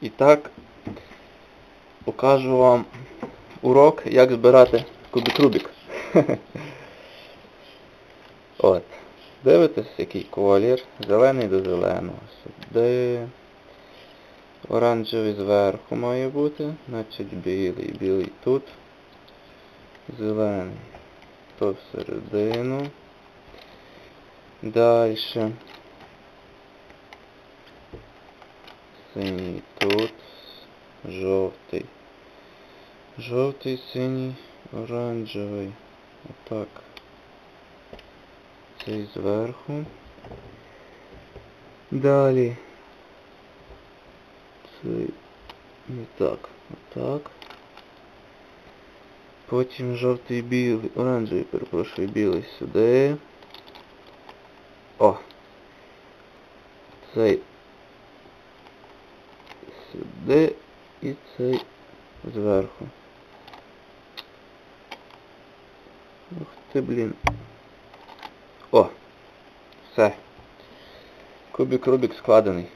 І так покажу вам урок, як збирати кубик Рубік. От. Дивитесь, який колір. Зелений до зеленого. Сюди. Оранжевий зверху має бути. Значить білий. Білий тут. Зелений. То всередину. Дальше. Синій тут. Жовтий. Жовтий, синій, оранжевий. Отак. Цей зверху. Далі. Цей. Не так. Отак. Потім жовтий білий. Оранжевий, перепрошую, білий сюди. О! Цей сюди і цей зверху. Ух ти, блін. О! Все. Кубик Рубік складений.